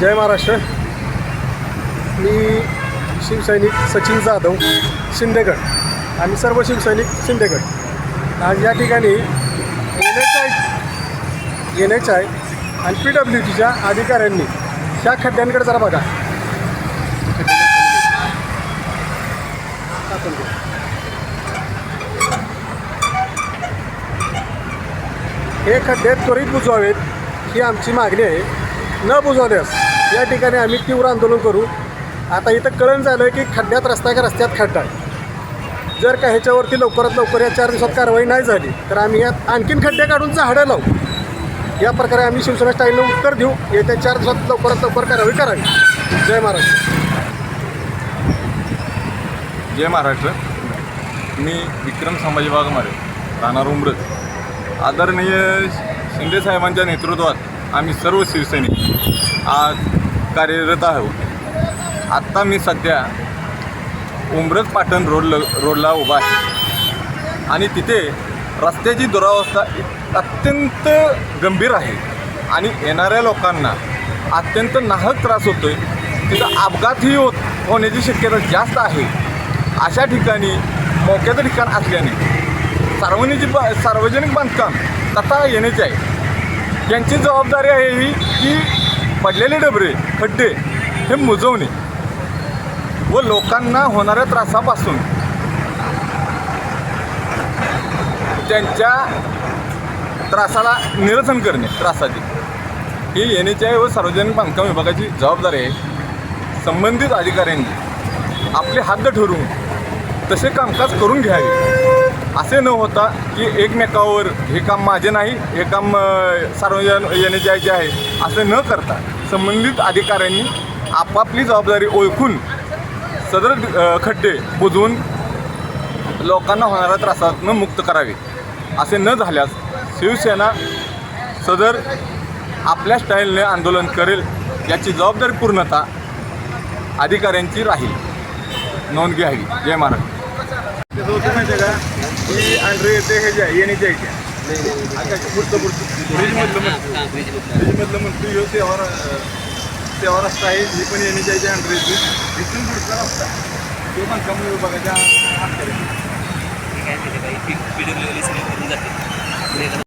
जय महाराष्ट्र. मी शिवसैनिक सचिन जाधव शिंदेगड. आम्ही सर्व शिवसैनिक शिंदेगड. आज या ठिकाणी N H I N H I आणि पी डब्ल्यू टीच्या अधिकाऱ्यांनी ह्या खड्ड्यांकडे जरा बघा. हे खड्डे त्वरित बुजवावेत ही आमची मागणी आहे. न बुजवल्यास या ठिकाणी आम्ही तीव्र आंदोलन करू. आता इथं कळण झालं की खड्ड्यात रस्ता का रस्त्यात खड्डा आहे. जर का ह्याच्यावरती लवकरात लवकर या चार दिवसात कारवाई नाही झाली तर आम्ही यात आणखीन खड्डे काढून झाडं लावू. या प्रकारे आम्ही शिवसेना स्टाईलनं उत्तर देऊ. येत्या चार दिवसात लवकरात लवकर कारवाई करावी. जय महाराष्ट्र. जय महाराष्ट्र. मी विक्रम संभाजी वाघमारे राहणार उमरत आदरणीय शिंदे साहेबांच्या नेतृत्वात आम्ही सर्व शिवसैनिक आज कार्यरत आहोत आत्ता मी सध्या उमरत पाटण रोड रोडला उभा आहे. आणि तिथे रस्त्याची दुरावस्था अत्यंत गंभीर आहे. आणि येणाऱ्या लोकांना अत्यंत नाहक त्रास होतो आहे तिथं अपघातही होत होण्याची शक्यता जास्त आहे. अशा ठिकाणी मोक्याचं ठिकाण असल्याने सार्वजनिक बा सार्वजनिक बांधकाम तथा येण्याचे आहे. यांची जबाबदारी आहे ही की पडलेले डबरे खड्डे हे मुजवणे. व लोकांना होणाऱ्या त्रासापासून. त्यांच्या त्रासाला निरसन करणे त्रासाचे. ही एन एच आय व सार्वजनिक बांधकाम विभागाची जबाबदारी आहे. संबंधित अधिकाऱ्यांनी आपले हात ठरवून तसे कामकाज करून घ्यावे. असे न होता की एकमेकावर हे काम माझे नाही हे काम सार्वजन एन जायचे आहे असे न करता संबंधित अधिकाऱ्यांनी आपापली जबाबदारी ओळखून सदर खड्डे बुजवून लोकांना होणाऱ्या त्रासातून मुक्त करावे. असे न झाल्यास शिवसेना सदर आपल्या स्टाईलने आंदोलन करेल याची जबाबदारी पूर्णता अधिकाऱ्यांची राहील. नोंद घ्यावी. जय महाराज. ही अँड्रे येते हे ज्या येण्याच्या याच्या आता पुढचं पुढचं. ब्रिजमधलं म्हणतो. ब्रिजमधलं म्हणतो ह्यो सेवा सेवा रस्ता आहे ही पण येण्याच्या याच्या अँड्रे येते इथून पुढचा रस्ता. तो बांधकाम विभागाच्या अखत्यारीत